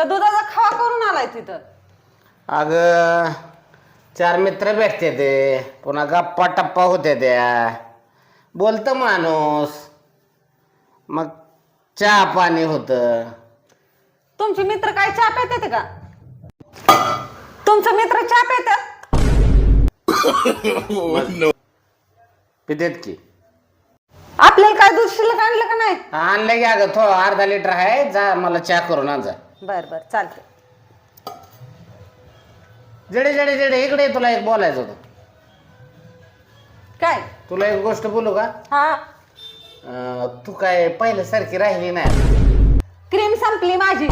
का दुधाचा खवा करून आलाय तिथं? अग चार मित्र भेटते ते. पुन्हा गप्पा टप्पा होते त्या. बोलतं माणूस. मग चहा पाणी होतं. तुमचे मित्र काय चहा पितात का? तुमचे मित्र चहा पितात पितेत की. आपल्याला काय दूध शिल्लक आणलं का नाही? आणलं की अगं थोडं अर्धा लिटर आहे. जा मला चहा करून आण जा. बर बर चालते जडे जडे जडे इकडे ये, तुला एक बोलायचं होतं. काय? तुला एक गोष्ट बोलू का? हा. अं, तू काय पहिल्यासारखी राहिली नाही. क्रीम संपली माझी.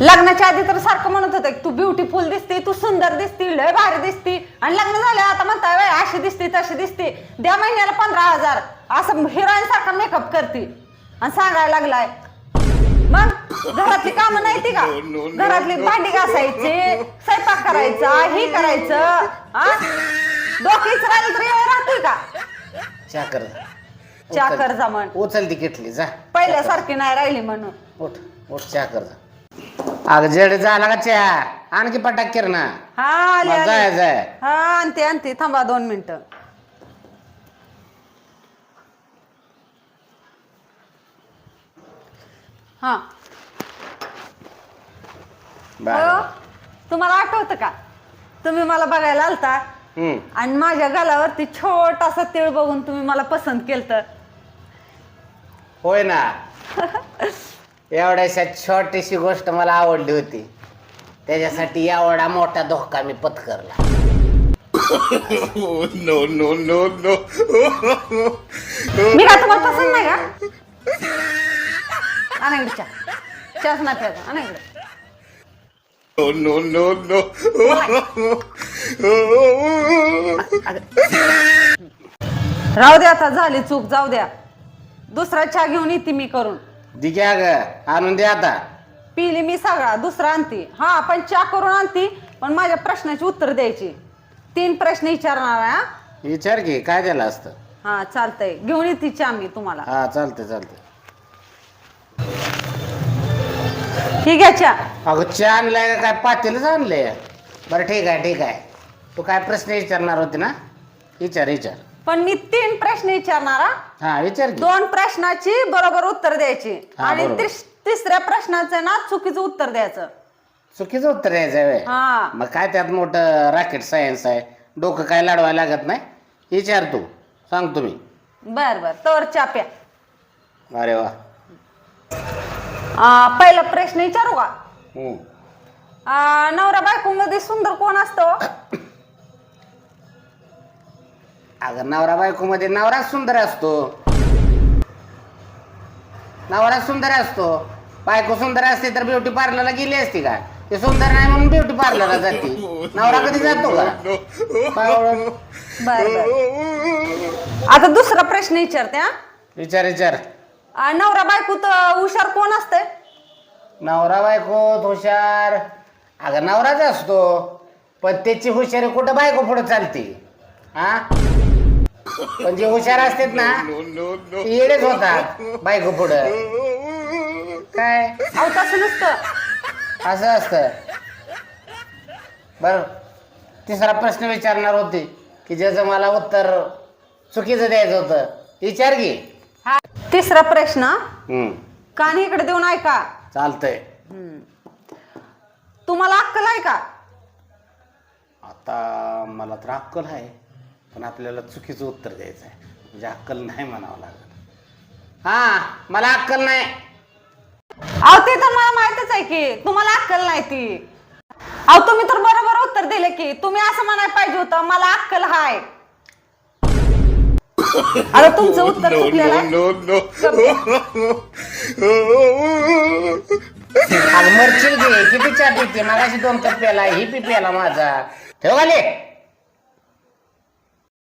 लग्नाच्या आधी तर सारखं म्हणत होतं की तू ब्युटिफुल दिसते तू सुंदर दिसती लय भारी दिसती. आणि लग्न झालं आता म्हणताय "वय, अशी दिसते तशी दिसते. द्या महिन्याला पंधरा हजार. असं हिरोईन सारखा मेकअप करते. आणि सांगायला लागलाय मग घरातली कामं नाही ती का? घरातली भांडी घासायची स्वयंपाक करायचा हे करायचं हा डोकीच राहिलं तरी राहतोय का? चहा कर चा कर जा म्हण. उचल ती किटली जा. पहिल्यासारखी नाही राहिली म्हणून. उठ उठ चहा कर जा. अगं जड झाला का चहा? आणखी पटाक कर ना हा आले मग जाय जाय. हा आणते आणते. थांबा दोन मिनिटं. हा. हो बरं. तुम्हाला आठवतं का? तुम्ही मला बघायला आलता. हम्म. आणि माझ्या गालावरती छोटासा तिळ बघून तुम्ही मला पसंत केलं होय ना. एवढ्याशा छोटीशी गोष्ट मला आवडली होती. त्याच्यासाठी एवढा मोठा धोका मी पत्करला. मी का तुम्हाला पसंत नाही का? आणा इकडे चहा चहाच नाही प्यायचा आणा इकडे Oh, no, no, no. राहू द्या आता झाली चूक जाऊ द्या. दुसरा चहा घेऊन येते मी करून. दिघ्या ग आणून दे आता. पिली मी सगळा दुसरा आणते. हा पण चहा करून आणते पण माझ्या प्रश्नाची उत्तर द्यायची. तीन प्रश्न विचारणार आहे, हा? विचार की काय झालं असतं? हा चालतंय. घेऊन येते चहा मी तुम्हाला. हा चालते चालते ठीक आहे अगं चहा आणलाय का काय? पातेलच आणले बरं ठीक आहे ठीक आहे. तू काय प्रश्न विचारणार होते ना? विचार विचार. पण मी तीन प्रश्न विचारणार हा. हा विचार की. दोन प्रश्नाची बरोबर उत्तर द्यायची. हा, आणि बरोबर. तिस- तिसऱ्या प्रश्नाचं ना चुकीचं उत्तर द्यायचं. चुकीचं उत्तर यायचं आहे हा. मग काय त्यात मोठं रॉकेट सायन्स आहे. डोकं काय लाडवायला लागत नाही? विचार तू. सांग तुम्ही. बर बर. तर चहा प्या. अरे वा. आ, पहिला प्रश्न विचारू का? हम्म. आ, नवरा बायको मध्ये सुंदर कोण असतो? अगं नवरा बायको मध्ये नवरा सुंदर असतो. नवरा सुंदर असतो. बायको सुंदर असते तर ब्युटी पार्लरला गेली असती का? ते सुंदर नाही म्हणून ब्युटी पार्लरला जाते. नवरा कधी जातो का? पावळं. बर बर. आता दुसरा प्रश्न विचारते हा. विचार विचार. आ, नवरा बायको तर हुशार कोण असते नवरा बायको हुशार. अगं नवराच असतो. पण त्याची हुशारी कुठं बायको पुढे चालते? हा पण जे हुशार असतात ना. ते येडेच होतात बायको पुढं. काय? अहो तसं नसतं. असं असतं. बर. तिसरा प्रश्न विचारणार होते की ज्याचं मला उत्तर चुकीचं द्यायचं होतं. विचार घे तिसरा प्रश्न हम्म, कान इकडे देऊन ऐका. चालतंय. तुम्हाला अक्कल आहे का? आता मला तर अक्कल आहे पण आपल्याला चुकीचं उत्तर द्यायचं आहे. म्हणजे अक्कल नाही म्हणावं लागत. हा मला अक्कल नाही. अहो ते तर मला माहितच आहे की तुम्हाला अक्कल नाही ती. अहो तुम्ही तर बरोबर उत्तर दिले की तुम्ही असं म्हणायला पाहिजे होतं मला अक्कल हाय. अरे तुमचं उत्तर चुकलेलं no, आहे. no, no. अगं मरशील घे किती चहा पिते मगाशी दोन कप प्याला ही पी प्याला माझा. ठेव आले